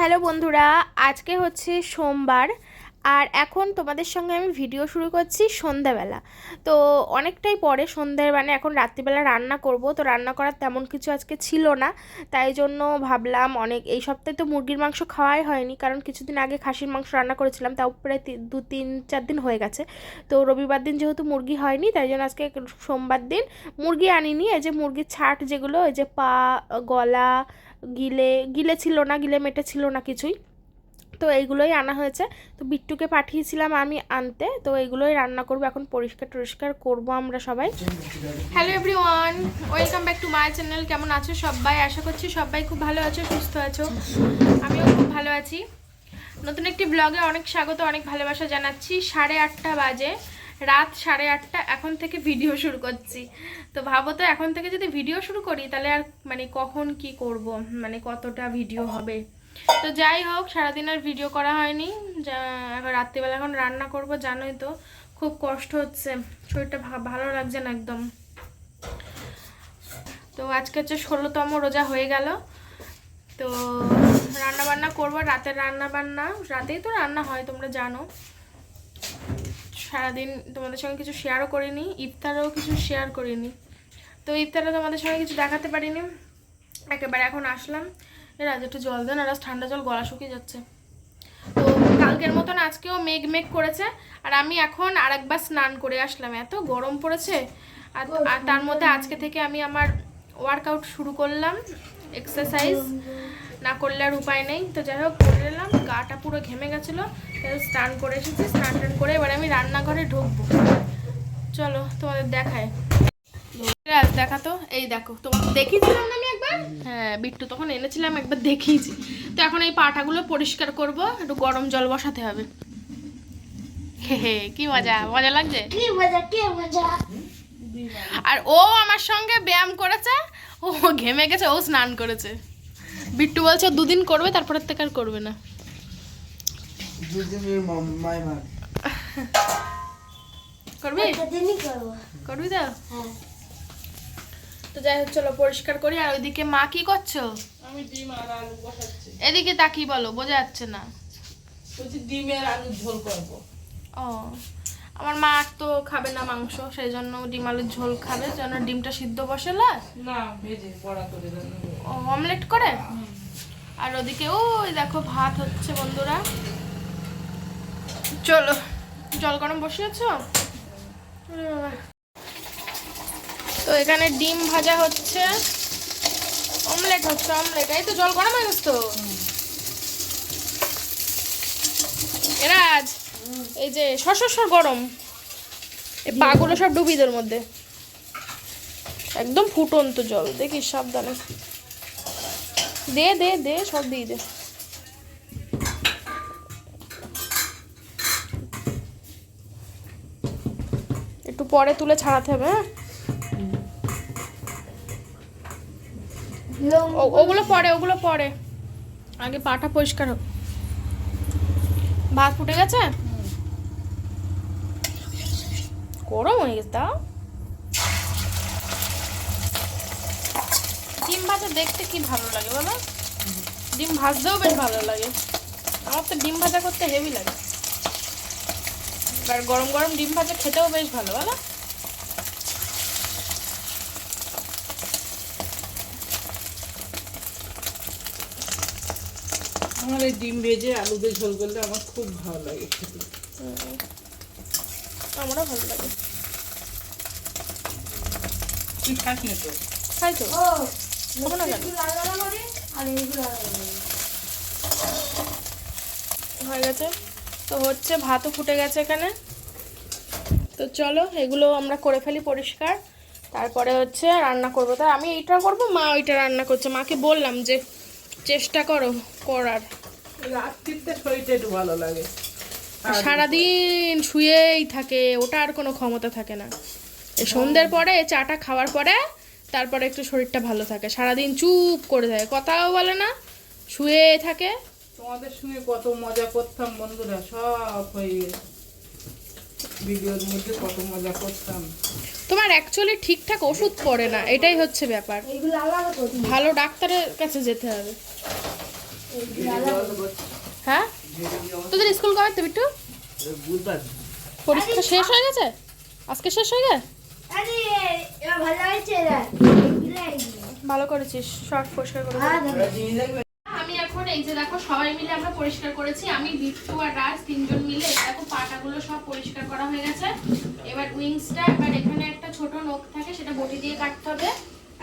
Hello বন্ধুরা আজকে হচ্ছে সোমবার আর এখন তোমাদের সঙ্গে আমি ভিডিও শুরু করছি সন্ধ্যাবেলা। তো অনেকটাই পরে সন্ধ্যের মানে এখন রাত্রিবেলা রান্না করব, তো রান্না করার তেমন কিছু আজকে ছিল না। তাই জন্য ভাবলাম অনেক, এই সপ্তাহে তো মুরগির মাংস খাওয়াই হয়নি, কারণ কিছুদিন আগে খাসির মাংস রান্না করেছিলাম, তাও প্রায় দু, তিন, চার দিন হয়ে গেছে। তো রবিবার দিন যেহেতু মুরগি হয়নি, তাই জন্য আজকে সোমবার দিন মুরগি আনিনি। এই যে মুরগির ছাট যেগুলো, এই যে পা, গলা, গিলে গিলে ছিল না, গিলে মেটে ছিল না কিছুই। তো এইগুলোই আনা হয়েছে। তো বিট্টুকে পাঠিয়েছিলাম আমি আনতে। তো এইগুলোই রান্না করব, এখন পরিষ্কার টরিষ্কার করব আমরা সবাই। Hello everyone, welcome back to my channel. কেমন আছো সবাই? আশা করছি সবাই খুব ভালো আছো, সুস্থ আছো। আমিও খুব ভালো আছি। নতুন একটি ব্লগে অনেক স্বাগত, অনেক ভালোবাসা জানাচ্ছি। সাড়ে আটটা বাজে, রাত সাড়ে আটটা, এখন থেকে ভিডিও শুরু করছি। তো ভাবো তো, এখন থেকে যদি ভিডিও শুরু করি, তাহলে আর মানে কখন কি করব? মানে কতটা ভিডিও হবে? তো যাই হোক, সারাদিন আর ভিডিও করা হয়নি। যা, এখন রাত্রিবেলা এখন রান্না করব, জানোই তো, খুব কষ্ট হচ্ছে। শরীরটা ভালো লাগছে না একদম। তো আজকে হচ্ছে ষোলোতম রোজা হয়ে গেল। তো রান্না বান্না করব, রাতের রান্না বান্না রাতেই তো রান্না হয়, তোমরা জানো। সারাদিন তোমাদের সঙ্গে কিছু শেয়ারও করিনি, ইফতারেও কিছু শেয়ার করিনি। তো ইফতারে তোমাদের সঙ্গে কিছু দেখাতে পারিনি। একেবারে এখন আসলাম। এরা একটু জল দেন আর আজ ঠান্ডা জল গলা শুকিয়ে যাচ্ছে। তো কালকের মতন আজকেও মেঘ মেঘ করেছে আর আমি এখন আর একবার স্নান করে আসলাম। এত গরম পড়েছে আর তার মধ্যে আজকে থেকে আমি আমার ওয়ার্কআউট শুরু করলাম এক্সারসাইজ না করলে আর উপায় নেই। তো যাই হোক করে এলাম গাটা পুরো ঘেমে গেছিল স্নান করে এসেছি স্নান টান করে এবার আমি রান্নাঘরে ঢুকবো। চলো তোমাদের দেখায় রাজ দেখা এই দেখো তোমার দেখিয়েছিলাম না আমি হ্যাঁ বিট্টু তখন এনেছিলাম একবার দেখিয়েছি। তো এখন এই পাটাগুলো পরিষ্কার করব একটু গরম জল বসাতে হবে। হে হে কি মজা মজা লাগছে? কি মজা কি মজা। আর ও আমার সঙ্গে ব্যায়াম করেছে ও ঘেমে গেছে ও স্নান করেছে। বিট্টু বলছে ও দুদিন করবে তারপরের থেকে আর করবে না। দুদিনের মাই ভাগ করবি। করবি তো? হ্যাঁ। তো যাই হোক চলো পরিষ্কার করি। আর ওইদিকে মা কি করছ? আমি ডিম আর আলু বসাচ্ছি। এদিকে তাকি বলো বোঝা যাচ্ছে না। বলছি ডিমের আলু ঝোল করব। ও আমার মা আর তো খাবে না মাংস সেই জন্য ডিম আলুর ঝোল খাবে যেন ডিমটা সিদ্ধ বসালে না। ভেজে বড়া করে ও অমলেট করে? আর ওদিকে ওই দেখো ভাত হচ্ছে বন্ধুরা। চলো জল গরম বসিয়েছো। তো এখানে ডিম ভাজা হচ্ছে। অমলেট হচ্ছে, অমলেট। এই তো জল গরম হয়ে তো। এরাজ, এই যে সশস্বর গরম। এই পাগুলো সব ডুবি তোর মধ্যে। একদম ফুটন্ত জল। দেখিস সাবধানে। দে দে দে, সব দিয়ে দে। একটু পরে তুলে ছাড়াতে হবে হ্যাঁ? ওগুলো পরে ওগুলো পরে। আগে পাটা পরিষ্কার হোক। ভাত ফুটে গেছে? গরম হয়ে গেছে তাও। ডিম ভাজা দেখতে কি ভালো লাগে বলো? ডিম ভাজতেও বেশ ভালো লাগে। আমার তো ডিম ভাজা করতে হেভি লাগে। এবার গরম গরম ডিম ভাজা খেতেও বেশ ভালো বলো? আমার এই ডিম ভেজে আলু দিয়ে ঝোল করলে আমার খুব ভালো লাগে খেতে। আমারও ভালো লাগে। তুই খাস না তো? খাই তো। খাব না কেন? হয়ে গেছে। তো হচ্ছে ভাতও ফুটে গেছে এখানে। তো চলো এগুলো আমরা করে ফেলি পরিষ্কার। তারপরে হচ্ছে রান্না করব। তা আমি এইটা করব মা ওইটা রান্না করছে। মাকে বললাম যে চেষ্টা করো করার। রাত্রিতে শরীরটা একটু ভালো লাগে। সারাদিন শুয়েই থাকে ওটা আর কোনো ক্ষমতা থাকে না। সন্ধ্যের পরে চাটা খাওয়ার পরে তারপরে একটু শরীরটা ভালো থাকে। সারাদিন চুপ করে থাকে কথাও বলে না শুয়ে থাকে। তোমাদের সঙ্গে কত মজা করতাম বন্ধুরা সব হয়ে ভিডিওর মধ্যে কত মজা করতাম। তোমার অ্যাকচুয়ালি ঠিকঠাক ওষুধ পড়ে না এটাই হচ্ছে ব্যাপার। ভালো ডাক্তারের কাছে যেতে হবে। হ্যাঁ? তোদের স্কুল কবে তো বিট্টু? পরীক্ষা শেষ হয়ে গেছে? আজকে শেষ হয়ে গেছে? ভালো হয়েছে রে ভালো করেছিস শর্ট পরিষ্কার করে হ্যাঁ আমি এখন এই যে দেখো সবাই মিলে আমরা পরিষ্কার করেছি। আমি বিট্টু আর রাজ তিনজন মিলে এই দেখো পাটাগুলো সব পরিষ্কার করা হয়ে গেছে। এবার উইংসটা এবার এখানে একটা ছোট নখ থাকে সেটা বটি দিয়ে কাটতে হবে।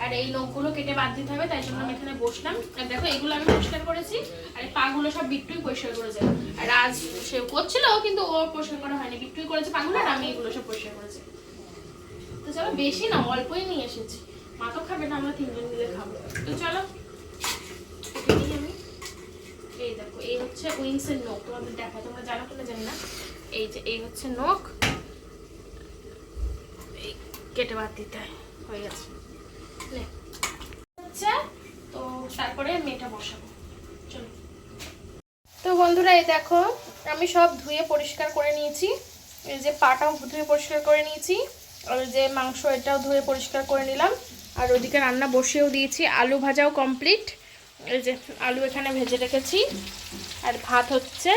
আর এই নখগুলো কেটে বাদ দিতে হবে, তাই জন্য আমি এখানে বসলাম। আর দেখো, এগুলো আমি পরিষ্কার করেছি, আর এই পাগুলো সব বিট্টুই পরিষ্কার করেছে। আর রাজ সে করছিল, কিন্তু ও পরিষ্কার করা হয়নি। বিট্টুই করেছে পাগুলো, আর আমি এগুলো সব পরিষ্কার করেছি। তো চলো, বেশি না, অল্পই নিয়ে এসেছি। মা তো খাবে না, আমরা তিনজন মিলে খাব। তো চলো আমি। এই দেখো, এই হচ্ছে উইংস এর নখ। তোমাদের দেখা তোমরা জানো কিনা জানি না। এই যে, এই হচ্ছে নখ। এই কেটে বাদ দিতে হয়। হয়ে গেছে। হচ্ছে, তো তারপরে তো বন্ধুরা, এই দেখো, আমি সব ধুয়ে পরিষ্কার করে নিয়েছি। এই যে পাটাও ধুয়ে পরিষ্কার করে নিয়েছি। আর যে মাংস এটাও ধুয়ে পরিষ্কার করে নিলাম। আর ওদিকে রান্না বসিয়েও দিয়েছি। আলু ভাজাও কমপ্লিট এই যে আলু এখানে ভেজে রেখেছি। আর ভাত হচ্ছে,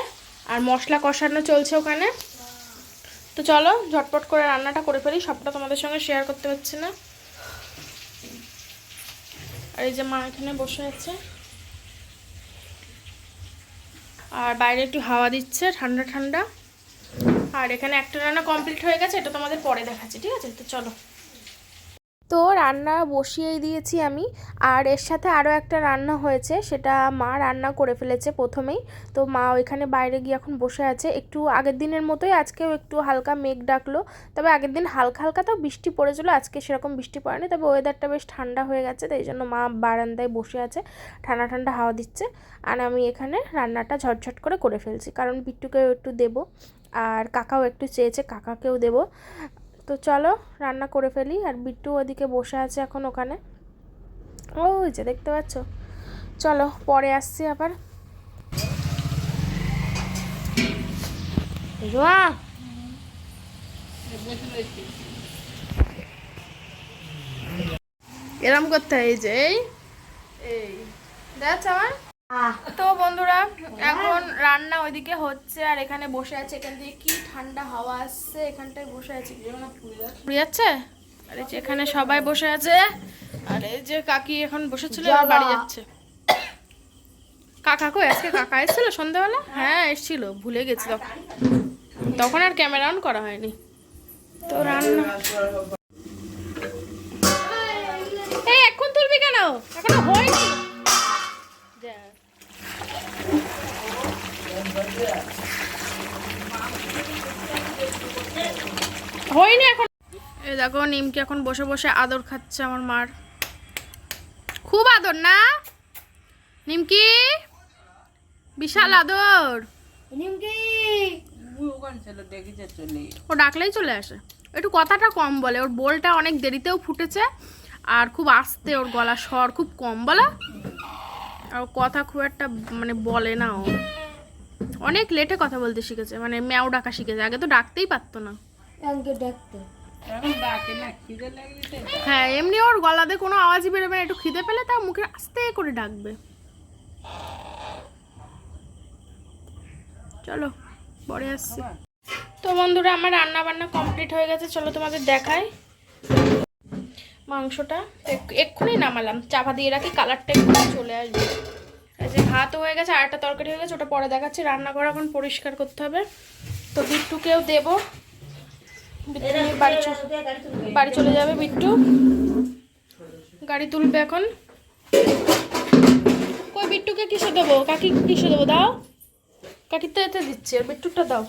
আর মশলা কষানো চলছে ওখানে। তো চলো, ঝটপট করে রান্নাটা করে ফেলি। সবটা তোমাদের সঙ্গে শেয়ার করতে পারছি না। আর এই যে মা এখানে বসে আছে। আর বাইরে একটু হাওয়া দিচ্ছে, ঠান্ডা ঠান্ডা। আর এখানে একটা রান্না কমপ্লিট হয়ে গেছে, এটা তোমাদের পরে দেখাচ্ছি, ঠিক আছে? তো চলো। তো রান্না বসিয়েই দিয়েছি আমি। আর এর সাথে আরও একটা রান্না হয়েছে, সেটা মা রান্না করে ফেলেছে প্রথমেই। তো মা ওইখানে বাইরে গিয়ে এখন বসে আছে। একটু আগের দিনের মতোই আজকেও একটু হালকা মেঘ ডাকলো। তবে আগের দিন হালকা হালকা তো বৃষ্টি পড়েছিল, আজকে সেরকম বৃষ্টি পড়েনি। তবে ওয়েদারটা বেশ ঠান্ডা হয়ে গেছে, তাই জন্য মা বারান্দায় বসে আছে, ঠান্ডা ঠান্ডা হাওয়া দিচ্ছে। আর আমি এখানে রান্নাটা ঝটঝট করে করে ফেলছি, কারণ বিট্টুকেও একটু দেবো, আর কাকাও একটু চেয়েছে, কাকাকেও দেবো। তো চলো রান্না করে ফেলি আর বিট্টু ওদিকে বসে আছে এখন ওখানে। ওই যে দেখতে পাচ্ছ। চলো পরে আসছি আবার। রোয়া এরম করতে হয় এই যে এই। এই। দেখ আমার তো বন্ধুরা এখন রান্না ওইদিকে হচ্ছে আর এখানে বসে আছে এখান থেকে কি ঠান্ডা হাওয়া আসছে এখানটায় বসে আছে। পুড়ে যাচ্ছে আর এই যে এখানে সবাই বসে আছে আর এই যে কাকি এখন বসেছিল আর বাড়ি যাচ্ছে। কাকা কই? আজকে কাকা এসেছিল সন্ধ্যাবেলা? হ্যাঁ এসেছিল ভুলে গেছি তখন। তখন আর ক্যামেরা অন করা হয়নি। তো রান্না এই এখন তুলবি কেন? এখনও হয়নি যা হয়নি এখন এই দেখো নিমকি এখন বসে বসে আদর খাচ্ছে আমার মার। খুব আদর না? নিমকি? বিশাল আদর। নিমকি! ওখান ছিল দেখেছে চলে ও ডাকলেই চলে আসে। একটু কথাটা কম বলে ওর বোলটা অনেক দেরিতেও ফুটেছে আর খুব আস্তে ওর গলা স্বর খুব কম বলা। আর ও কথা খুব একটা মানে বলে না ও। অনেক লেটে কথা বলতে শিখেছে মানে ম্যাও ডাকা শিখেছে আগে তো ডাকতেই পারতো না। ডাকতে। হ্যাঁ এমনি ওর গলাতে কোনো আওয়াজই বেরোবে না একটু খিদে পেলে তা মুখে আস্তে করে ডাকবে। চলো পরে আসছি। তো বন্ধুরা আমার রান্না বান্না কমপ্লিট হয়ে গেছে চলো তোমাদের দেখাই মাংসটা। এক- এক্ষুনি নামালাম চাপা দিয়ে রাখি কালারটা একটু চলে আসবে। এই যে ভাতও হয়ে গেছে আর একটা তরকারি হয়ে গেছে ওটা পরে দেখাচ্ছি। রান্না করা এখন পরিষ্কার করতে হবে। তো বিট্টুকেও দেবো। বাড়ি চলে যাবে বিট্টু। গাড়ি তুলবে এখন। কই বিট্টুকে কিসে দেবো? কাকি কিসে দেবো? দাও। কাকির তো এতে দিচ্ছে বিট্টুটা দাও।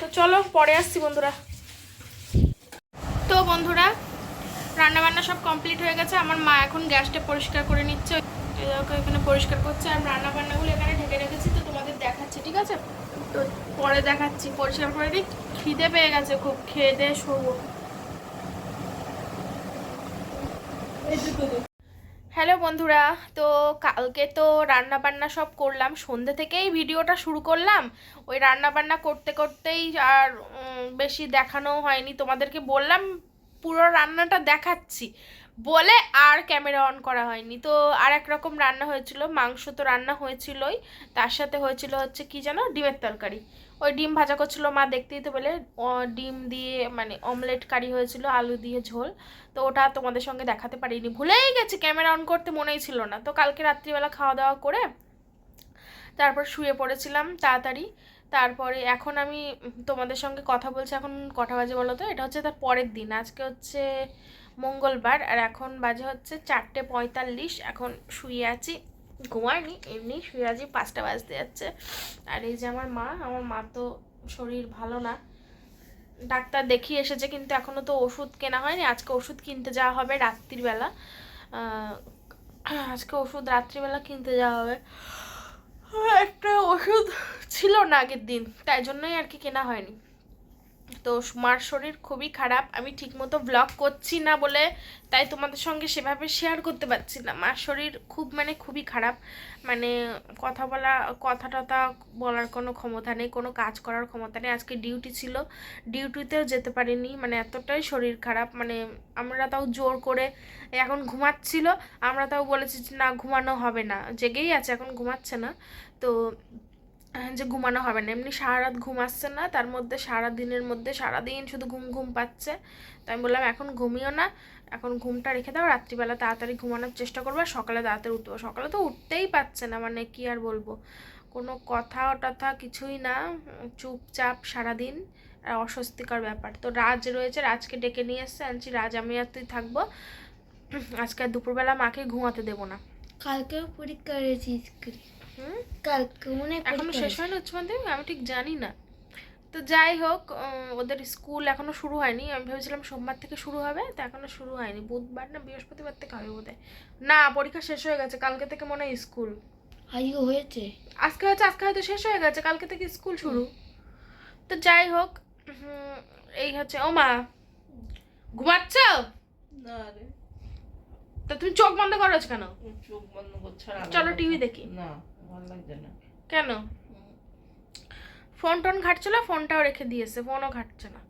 তো চলো, পরে আসছি বন্ধুরা। তো বন্ধুরা রান্না বান্না সব কমপ্লিট হয়ে গেছে। আমার মা এখন গ্যাসটা পরিষ্কার করে নিচ্ছে। এখানে পরিষ্কার করছে। আর রান্না বান্নাগুলো এখানে ঢেকে রেখেছি। তো দেখাচ্ছি, ঠিক আছে? তো পরে দেখাচ্ছি, পরিষ্কার করে দিই। খিদে পেয়ে গেছে খুব, খেয়ে দিয়ে শোবো। হ্যালো বন্ধুরা, তো কালকে তো রান্না বান্না সব করলাম। সন্ধ্যে থেকেই ভিডিওটা শুরু করলাম। ওই রান্না বান্না করতে করতেই আর বেশি দেখানো হয়নি। তোমাদেরকে বললাম পুরো রান্নাটা দেখাচ্ছি। বলে আর ক্যামেরা অন করা হয়নি। তো আর এক রকম রান্না হয়েছিল, মাংস তো রান্না হয়েছিলই। তার সাথে হয়েছিল হচ্ছে কি জানো ডিমের তরকারি। ওই ডিম ভাজা করছিল মা দেখতেই তো বলে ডিম দিয়ে মানে অমলেট কারি হয়েছিল, আলু দিয়ে ঝোল। তো ওটা তোমাদের সঙ্গে দেখাতে পারিনি। ভুলেই গেছি, ক্যামেরা অন করতে মনেই ছিল না। তো কালকে রাত্রিবেলা খাওয়া দাওয়া করে তারপর শুয়ে পড়েছিলাম তাড়াতাড়ি। তারপরে এখন আমি তোমাদের সঙ্গে কথা বলছি, এখন কটা বাজে বলো তো? এটা হচ্ছে তার পরের দিন। আজকে হচ্ছে মঙ্গলবার, আর এখন বাজে হচ্ছে চারটে পঁয়তাল্লিশ। এখন শুয়ে আছি ঘুমায়নি এমনি শুয়ে আছি, পাঁচটা বাজতে যাচ্ছে। আর এই যে আমার মা আমার মা তো শরীর ভালো না। ডাক্তার দেখিয়ে এসেছে, কিন্তু এখনও তো ওষুধ কেনা হয়নি। আজকে ওষুধ কিনতে যাওয়া হবে রাত্রিবেলা। আজকে ওষুধ রাত্রিবেলা কিনতে যাওয়া হবে। একটা ওষুধ ছিল না আগের দিন, তাই জন্যই আর কি কেনা হয়নি। তো মার শরীর খুবই খারাপ, আমি ঠিকমতো ব্লগ করছি না বলে তাই তোমাদের সঙ্গে সেভাবে শেয়ার করতে পারছি না। মার শরীর খুব মানে খুবই খারাপ মানে কথা বলা, কথা টথা বলার কোনো ক্ষমতা নেই, কোনো কাজ করার ক্ষমতা নেই। আজকে ডিউটি ছিল ডিউটিতেও যেতে পারিনি মানে এতটাই শরীর খারাপ মানে আমরা তাও জোর করে এখন ঘুমাচ্ছিল, আমরা তাও বলেছি যে না, ঘুমানো হবে না, জেগেই আছে, এখন ঘুমাচ্ছে না। তো যে ঘুমানো হবে না। এমনি সারা রাত না, তার মধ্যে সারা দিনের মধ্যে সারা দিন শুধু ঘুম ঘুম পাচ্ছে। তো আমি বললাম, এখন ঘুমিও না, এখন ঘুমটা রেখে দাও, রাত্রিবেলা তাড়াতাড়ি ঘুমানোর চেষ্টা করব, আর সকালে তাড়াতাড়ি উঠবো। সকালে তো উঠতেই পারছে না মানে কি আর বলব? কোনো কথা টথা কিছুই না, চুপচাপ সারাদিন। আর অস্বস্তিকর ব্যাপার। তো রাজ রয়েছে, রাজকে ডেকে নিয়ে এসছে। আনছি, রাজ, আমি আর তুই থাকব। আজকে আর দুপুরবেলা মাকে ঘুমাতে দেবো না। কালকেও পরীক্ষা রয়েছে স্কুলে। কালকে মনে এখনও শেষ হয়নি উচ্চ মাধ্যমিক আমি ঠিক জানি না। তো যাই হোক ওদের স্কুল এখনও শুরু হয়নি। আমি ভেবেছিলাম সোমবার থেকে শুরু হবে তো এখনও শুরু হয়নি। বুধবার না বৃহস্পতিবার থেকে হবে বোধহয়। না পরীক্ষা শেষ হয়ে গেছে কালকে থেকে মনে হয় স্কুল। আজকে হয়েছে? আজকে হচ্ছে আজকে হয়তো শেষ হয়ে গেছে কালকে থেকে স্কুল শুরু। তো যাই হোক এই হচ্ছে ও মা ঘুমাচ্ছ? না রে। তো তুমি চোখ বন্ধ করো কেন? চোখ বন্ধ করছে চলো টিভি দেখি। না। ভালো লাগছে না। কেন? ফোন টোন ঘাটছিল ফোনটাও রেখে দিয়েছে ফোনও ঘাটছে না।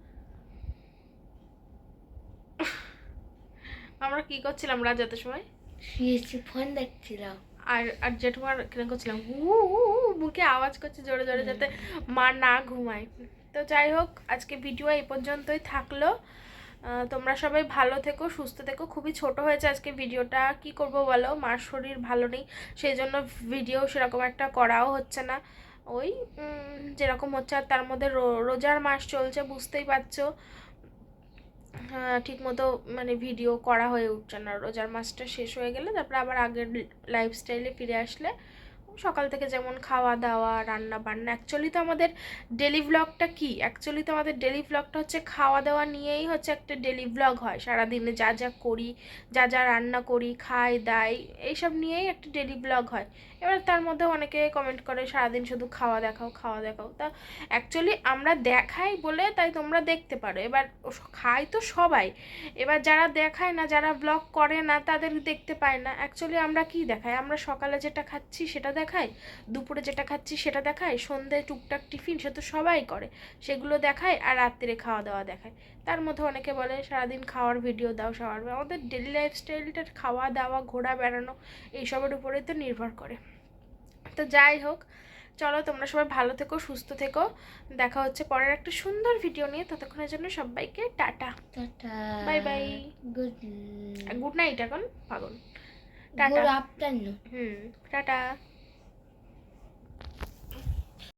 আমরা কি করছিলাম রাজাতে সময়? শুয়েছি ফোন দেখছিলাম। আর আর জেঠুমার কীরকম করছিলাম? হু মুখে আওয়াজ করছে জোরে জোরে যাতে মা না ঘুমায়। তো যাই হোক আজকে ভিডিও এই পর্যন্তই থাকল। তোমরা সবাই ভালো থেকো, সুস্থ থেকো। খুবই ছোট হয়েছে আজকে ভিডিওটা। কি করব বলো? মার শরীর ভালো নেই সেই জন্য ভিডিও সেরকম একটা করাও হচ্ছে না। ওই যেরকম হচ্ছে, আর তার মধ্যে রোজার মাস চলছে, বুঝতেই পারছ। হ্যাঁ ঠিক মতো মানে ভিডিও করা হয়ে উঠছে না। রোজার মাসটা শেষ হয়ে গেলে তারপরে আবার আগের লাইফস্টাইলে ফিরে আসলে সকাল থেকে যেমন খাওয়া দাওয়া রান্না বান্না অ্যাকচুয়ালি তো আমাদের ডেলি ব্লগটা কি? অ্যাকচুয়ালি তো আমাদের ডেলি ব্লগটা হচ্ছে খাওয়া দাওয়া নিয়েই হচ্ছে একটা ডেলি ব্লগ হয়। সারাদিনে যা যা করি, যা যা রান্না করি, খাই, দাই, এইসব নিয়েই একটা ডেলি ব্লগ হয়। এবার তার মধ্যে অনেকে কমেন্ট করে, সারাদিন শুধু খাওয়া দেখাও খাওয়া দেখাও। তা অ্যাকচুয়ালি আমরা দেখাই বলে তাই তোমরা দেখতে পারো। এবার খাই তো সবাই। এবার যারা দেখায় না, যারা ব্লগ করে না, তাদের দেখতে পায় না। অ্যাকচুয়ালি আমরা কি দেখাই? আমরা সকালে যেটা খাচ্ছি সেটা দেখাই দুপুরে যেটা খাচ্ছি সেটা দেখাই সন্ধে টুকটাক টিফিন সে তো সবাই করে সেগুলো দেখায় আর রাত্রে খাওয়া দাওয়া দেখায়। তার মধ্যে অনেকে বলে সারাদিন খাওয়ার ভিডিও দাও সবার আমাদের ডেলি লাইফস্টাইলটা খাওয়া দাওয়া ঘোরা বেড়ানো এইসবের উপরেই তো নির্ভর করে। তো যাই হোক চলো তোমরা সবাই ভালো থেকো সুস্থ থেকো। দেখা হচ্ছে পরের একটা সুন্দর ভিডিও নিয়ে। ততক্ষণের জন্য সবাইকে tata. Tata. Bye bye good good night এখন পাগল। Good tata. Afternoon hmm tata.